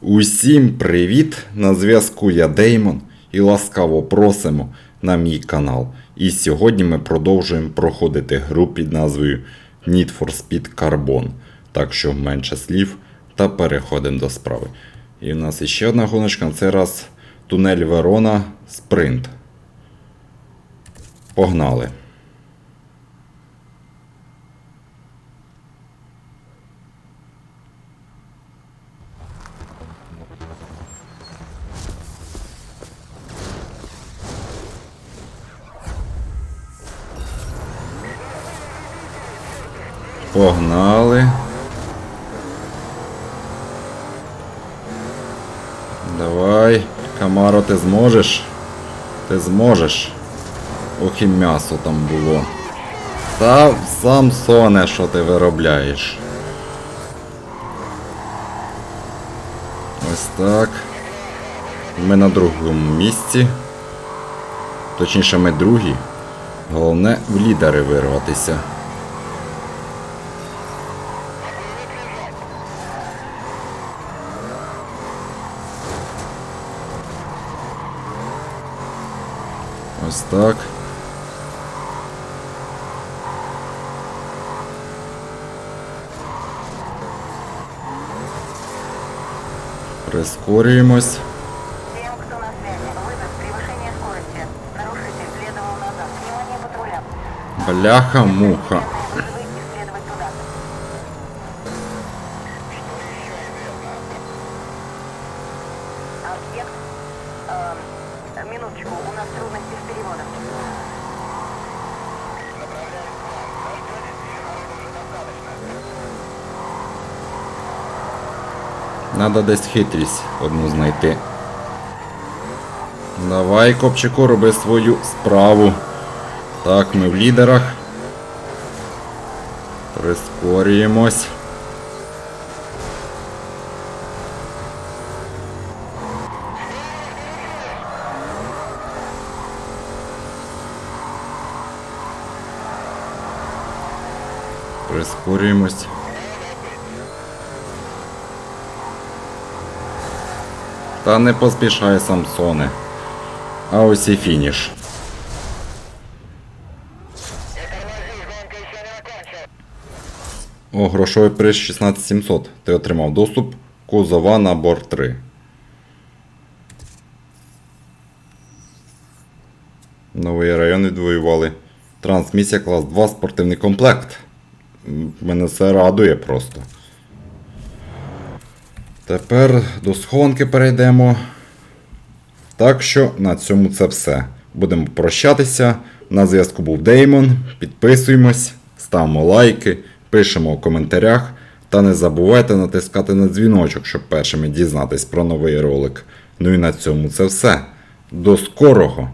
Усім привіт! На зв'язку я Деймон і ласкаво просимо на мій канал. І сьогодні ми продовжуємо проходити гру під назвою Need for Speed Carbon. Так що менше слів та переходимо до справи. І в нас іще одна гоночка, на цей раз тунель Верона Спринт. Погнали! Погнали. Давай, Камаро, ти зможеш? Ти зможеш. Ох і м'ясо там було. Та сам соне, що ти виробляєш. Ось так. Ми на другому місці. Точніше, ми другі. Головне в лідери вирватися. Ось так. Прискорюємось. Всем, кто на связи, вызов превышение скорости. Нарушитель следовал назад. Внимание патруля. Бляха-муха. Объект. Эм, минуточку, у нас трудности с переводом. Надо десь хитрість одну знайти. Давай, копчику, роби свою справу. Так, ми в лідерах. Прискорюємось. Прискорюємось. Та не поспішай, Самсоне. А ось і фініш. О, грошовий приз 16700. Ти отримав доступ кузова набор 3. Новий район відвоювали. Трансмісія клас 2 спортивний комплект. Мене це радує просто. Тепер до схованки перейдемо. Так що на цьому це все. Будемо прощатися. На зв'язку був Деймон. Підписуємось, ставимо лайки, пишемо у коментарях. Та не забувайте натискати на дзвіночок, щоб першими дізнатись про новий ролик. Ну і на цьому це все. До скорого!